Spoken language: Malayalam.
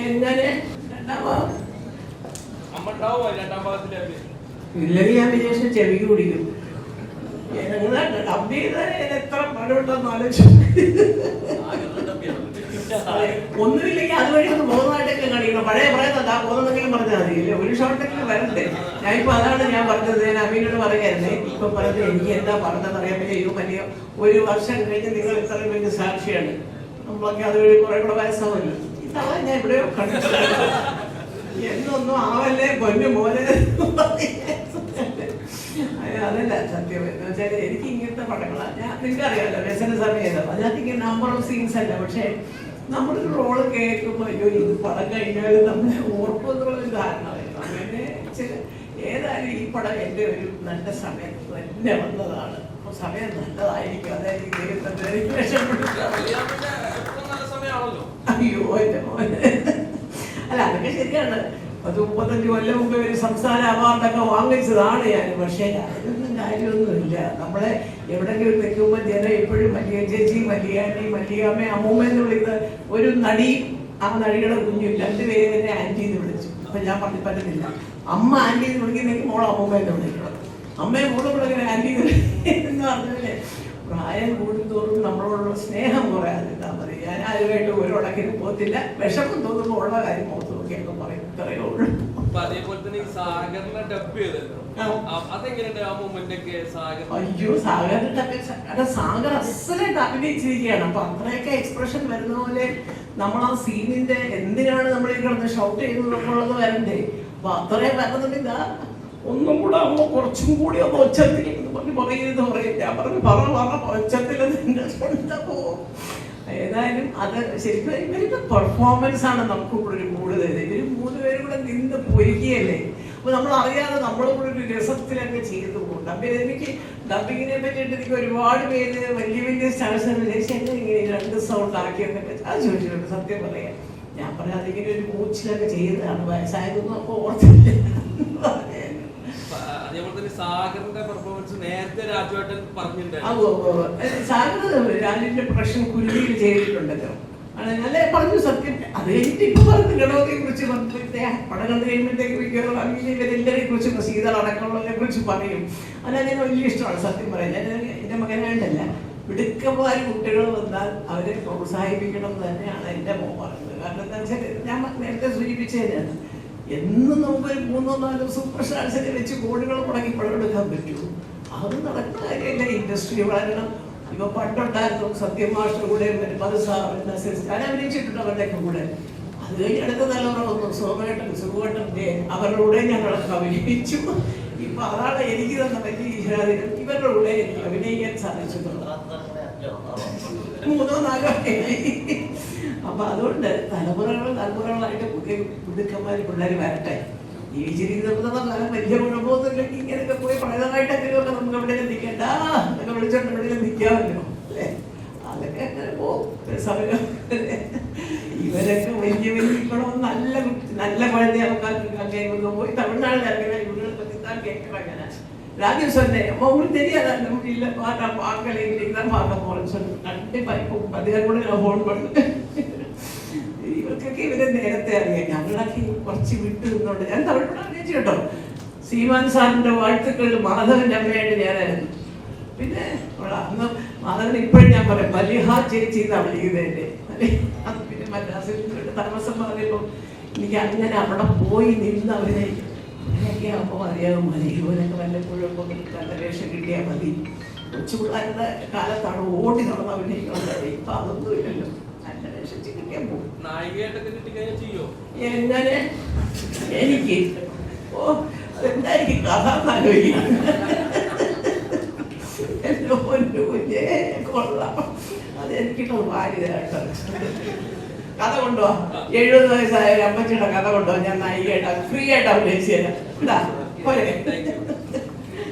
എങ്ങനെ? ഇല്ലെങ്കിൽ ഞാൻ വിചാരിച്ചു ചെവിക്ക് പിടിക്കും. എങ്ങനെ? ഡബ് ചെയ്താൽ എത്ര പണമുണ്ടെന്ന് ആലോചിച്ചു. അതെ, ഒന്നുമില്ലെങ്കിൽ അതുവഴി ഒന്ന് പോകുന്നതായിട്ടൊക്കെ കാണിക്കണം. പഴയ പറയുന്നത് ആ പോകുന്നെങ്കിലും പറഞ്ഞാൽ മതി. ഇല്ലേ? ഒരു ഷോട്ടെങ്കിലും വരണ്ടേ? ഞാൻ ഇപ്പൊ അതാണ് ഞാൻ പറഞ്ഞത്. ഞാൻ അമീനോട് പറയായിരുന്നേ. ഇപ്പൊ പറഞ്ഞത് എനിക്ക് എന്താ പറഞ്ഞതെന്ന് അറിയാൻ പറ്റിയ ഒരു വർഷം കഴിഞ്ഞ് നിങ്ങൾ ഇത്രയും വലിയ സാക്ഷിയാണ്. നമ്മളൊക്കെ അതുവഴി കുറെ കൂടെ വയസ്സാവല്ലോ ഇതാണ് ഞാൻ എവിടെയോ കണ്ടു എന്നൊന്നും ആവല്ലേ പൊന്നു മോനെ. അതല്ല സത്യം. എന്ന് വെച്ചാൽ എനിക്ക് ഇങ്ങനത്തെ പടങ്ങളാണ് ഞാൻ നിങ്ങൾക്ക് അറിയാമല്ലോ വ്യസന സമയത്ത്. അതിനകത്ത് ഇങ്ങനെ നമ്പർ ഓഫ് സീൻസ് അല്ല. പക്ഷേ നമ്മുടെ ഒരു റോൾ കേൾക്കുമ്പോൾ അയ്യോ ഇത് പടം കഴിഞ്ഞാൽ നമ്മളെ ഓർക്കുമെന്നുള്ളൊരു ധാരണ അങ്ങനെ ചില ഏതായാലും ഈ പടം എന്റെ ഒരു നല്ല സമയത്ത് തന്നെ വന്നതാണ്. അപ്പോൾ സമയം നല്ലതായിരിക്കും. അതായത് അയ്യോ മോനെ. അല്ല അതൊക്കെ ശരിയാണ്. പത്ത് മുപ്പത്തഞ്ച് കൊല്ലം മുമ്പ് ഒരു സംസ്ഥാന അവാർഡൊക്കെ വാങ്ങിച്ചതാണ് ഞാൻ. പക്ഷേ അതിനൊന്നും കാര്യമൊന്നുമില്ല. നമ്മളെ എവിടെങ്കിലും നിൽക്കുമ്പോൾ ജനം എപ്പോഴും മല്ലിക ചേച്ചി മല്ലിയാനി മല്ലിയാമ്മ അമ്മൂമ്മ എന്ന് വിളിക്കുന്ന ഒരു നടി ആ നടിയുടെ കുഞ്ഞു രണ്ടുപേരെ തന്നെ ആന്റി എന്ന് അപ്പൊ ഞാൻ പറഞ്ഞു പറ്റുന്നില്ല അമ്മ ആന്റി എന്ന് വിളിക്കുന്നെങ്കിൽ മോൾ അമ്മൂമ്മ എന്ന് വിളിക്കണം അമ്മയെ മോൾ വിളിക്കുന്ന ആന്റി എന്ന് പറഞ്ഞാലേ പ്രായം കൂടുന്തോറും നമ്മളോടുള്ള സ്നേഹം കുറയാതിരുന്നാ മതി ഞാൻ ആരുമായിട്ട് ഒരു ഉടക്കിന് പോകത്തില്ല. വിഷമം തോന്നുമ്പോൾ ഉള്ള കാര്യം മുഖത്ത് നോക്കിയൊക്കെ പറയും. ഇത്രയേ ഉള്ളൂ. അതേപോലെ തന്നെ ഈ സാഗറിനെ ഡബ് ചെയ്തല്ലോ. ആ. ആ, അതെങ്ങനെയുണ്ട് ആ മൊമെന്റ് ഒക്കെ സാഗർ? അയ്യോ സാഗറിന്റെ കാരണം സാഗർ അസലായിട്ട് അഭിനയിച്ചിരിക്കുകയാണ് അപ്പൊ അത്രയൊക്കെ എക്സ്പ്രഷൻ വരുന്ന പോലെ നമ്മൾ ആ സീനിന്റെ എന്തിനാണ് നമ്മൾ ഈ കിടന്ന് ഷൗട്ട് ചെയ്യുന്നത് എന്നുള്ളത് വരണ്ടേ? അപ്പൊ അത്രയും വരുന്നുണ്ടെങ്കിൽ ഒന്നും കൂടെ അമ്മ കുറച്ചും കൂടി ഒന്ന് ഒച്ചത്തിൽ എന്ന് പറഞ്ഞ് പറയുന്നത് പറയും ഞാൻ പറഞ്ഞു പറ പറ ഒച്ചത്തിൽ നിന്റെ സ്വന്തം ഏതായാലും അത് ശരിക്കും ഇവരുടെ പെർഫോമൻസ് ആണ് നമുക്ക് കൂടെ ഒരു മൂഡ് തരുന്നത്. ഇവർ മൂന്ന് പേരും കൂടെ നിന്ന് പൊരിക്കുകയല്ലേ അപ്പൊ നമ്മൾ അറിയാതെ നമ്മൾ കൂടെ ഒരു രസത്തിലൊക്കെ ചെയ്തു പോകും. ഡബിങ് എനിക്ക് ഡബിങ്ങിനെ പറ്റിയിട്ട് എനിക്ക് ഒരുപാട് പേര് വലിയ വലിയ സ്റ്റാർസ് എന്നെ ഇങ്ങനെ രണ്ട് സൗണ്ട് ആക്കിയെന്നൊക്കെ അത് ചോദിച്ചിട്ടുണ്ട്. സത്യം പറയാം. ഞാൻ പറയാം അതിങ്ങനെ ഒരു മൂച്ചിലൊക്കെ ചെയ്തതാണ്. വയസ്സായതൊന്നും അപ്പൊ ഓർത്തില്ല. അതേപോലെ തന്നെ സാഗറിന്റെ പെർഫോമൻസ് നേരത്തെ രാജുവേട്ടൻ പറഞ്ഞിട്ടുണ്ടായിരുന്നു. സാഗർ രാജിന്റെ പ്രശ്നം കുരുതിയിൽ ചെയ്തിട്ടുണ്ടല്ലോ. നല്ല പറഞ്ഞു സത്യം അത് കഴിഞ്ഞിട്ട് ഇപ്പൊ പറഞ്ഞു ഗണപതിയെ കുറിച്ച് പറഞ്ഞിട്ട് പടം കണ്ടു കഴിയുമ്പോഴത്തേക്ക് മിക്കവാറും അങ്ങനെ ഇവരെല്ലാവരെയും കുറിച്ച് സീതൾ അടക്കമുള്ളതിനെ കുറിച്ച് പറയും. അതെന്നെ വലിയ ഇഷ്ടമാണ് സത്യം പറയാൻ ഞാൻ എന്റെ മകനായിട്ടല്ല മിടുക്കന്മാർ കുട്ടികൾ വന്നാൽ അവരെ പ്രോത്സാഹിപ്പിക്കണം തന്നെയാണ് എന്റെ മോൻ പറയുന്നത്. കാരണം എന്താ വെച്ചാൽ ഞാൻ നേരത്തെ സൂചിപ്പിച്ചതിനാണ് എന്നും നമുക്ക് മൂന്നോ നാലോ സൂപ്പർ സ്റ്റാർസിനെ വെച്ച് കോടികൾ മുടങ്ങി പടം എടുക്കാൻ പറ്റുമോ അത് നടക്കുന്ന കാര്യമല്ല ഇൻഡസ്ട്രി വളരണം ഇപ്പൊ പണ്ടുണ്ടായിരുന്നു സത്യം മാസ്റ്റർ കൂടെ മധുസാറിന്റെ ഞാൻ അഭിനയിച്ചിട്ടുണ്ട് അവരുടെയൊക്കെ കൂടെ. അത് കഴിഞ്ഞ് അടുത്ത തലമുറ വന്നു. സോമേട്ടൻ സുഖേട്ടൻ ജയൻ അവരുടെ കൂടെ ഞങ്ങളൊക്കെ അഭിനയിച്ചു. ഇപ്പൊ അതാണ് എനിക്ക് തന്ന വലിയ ഈശ്വരാധികം ഇവരുടെ കൂടെ എനിക്ക് അഭിനയിക്കാൻ സാധിച്ചിട്ടുണ്ട്. മൂന്നോ നാലോ. അപ്പൊ അതുകൊണ്ട് തലമുറകൾ തലമുറകളായിട്ട് പുതിയ പുതുക്കന്മാർ പിള്ളേർ വരട്ടെ. ജീവിച്ചിരിക്കുന്ന കാലം വലിയ കുഴപ്പമൊന്നുമില്ലെങ്കിൽ ഇങ്ങനെയൊക്കെ പോയി പഴയതായിട്ട് പഴയതായിട്ടെങ്കിലുമൊക്കെ നമുക്ക് അവിടെ നിൽക്കണ്ട എന്നൊക്കെ വിളിച്ചോണ്ട് എവിടെയും നിൽക്കാമല്ലോ അല്ലേ? അതൊക്കെ അങ്ങനെ പോകും. സമയം ഇവരൊക്കെ വലിയ വലിയ ഇപ്പോഴും നല്ല നല്ല പഴയ ആൾക്കാർക്ക് അങ്ങനെ പോയി തമിഴ്നാട്ടിൽ അങ്ങനെ ഇവരുടെ പത്തിത്താൻ കേൾക്കണം അങ്ങനെ ராஜீவ் சொன்னேன் உங்களுக்கு ഇല്ല പാട്ടാ மாதிரி இல்லை நான் பார்க்கல இன்னைக்கு தான் பார்க்க போறேன்னு ഇവർക്കൊക്കെ ഇവരെ നേരത്തെ അറിയാം. ഞങ്ങളൊക്കെ കുറച്ച് വിട്ടു നിന്നോണ്ട് ഞാൻ തമിഴ്നാട് അറിയിച്ചു കേട്ടോ. സീമാൻ സാറിന്റെ വാഴ്ത്തുക്കൾ മാധവന്റെ അമ്മയായിട്ട് ഞാനായിരുന്നു. പിന്നെ അന്ന് മാധവൻ ഇപ്പോഴും ഞാൻ പറയാം മലിഹ ചേച്ചി എന്നാണ് വിളിക്കുന്നതിന്റെ പിന്നെ മദ്രാസിൽ താമസം പറഞ്ഞപ്പോൾ എനിക്ക് അങ്ങനെ അവിടെ പോയി നിന്ന് അവരെ അങ്ങനെയൊക്കെ ആകുമ്പോൾ അറിയാവും മതി. ഇവരൊക്കെ വല്ലപ്പോഴും ഒക്കെ നല്ല വേഷം കിട്ടിയാൽ മതി. കൊച്ചു പിള്ളേരുടെ കാലത്താണ് ഓടി നടന്ന് അഭിനയിക്കുന്നത് ഇപ്പൊ അതൊന്നും പോകും നായികയായിട്ടൊക്കെ കിട്ടിക്കഴിഞ്ഞാൽ ചെയ്യോ? എങ്ങനെ? എനിക്ക് ഓ എന്തായിരിക്കും കഥ പൊന്നു കുഞ്ഞേ കൊള്ളാം. അതെനിക്കിട്ട് വാരിയതാട്ടോ. കഥ കൊണ്ടോ എഴുപത് വയസ്സായ ഒരു അമ്മച്ചിയുടെ കഥ കൊണ്ടോ ഞാൻ നായികയായിട്ട് ഫ്രീ ആയിട്ട് അഭിനയിച്ചു തരാം. എന്താ പോരെ.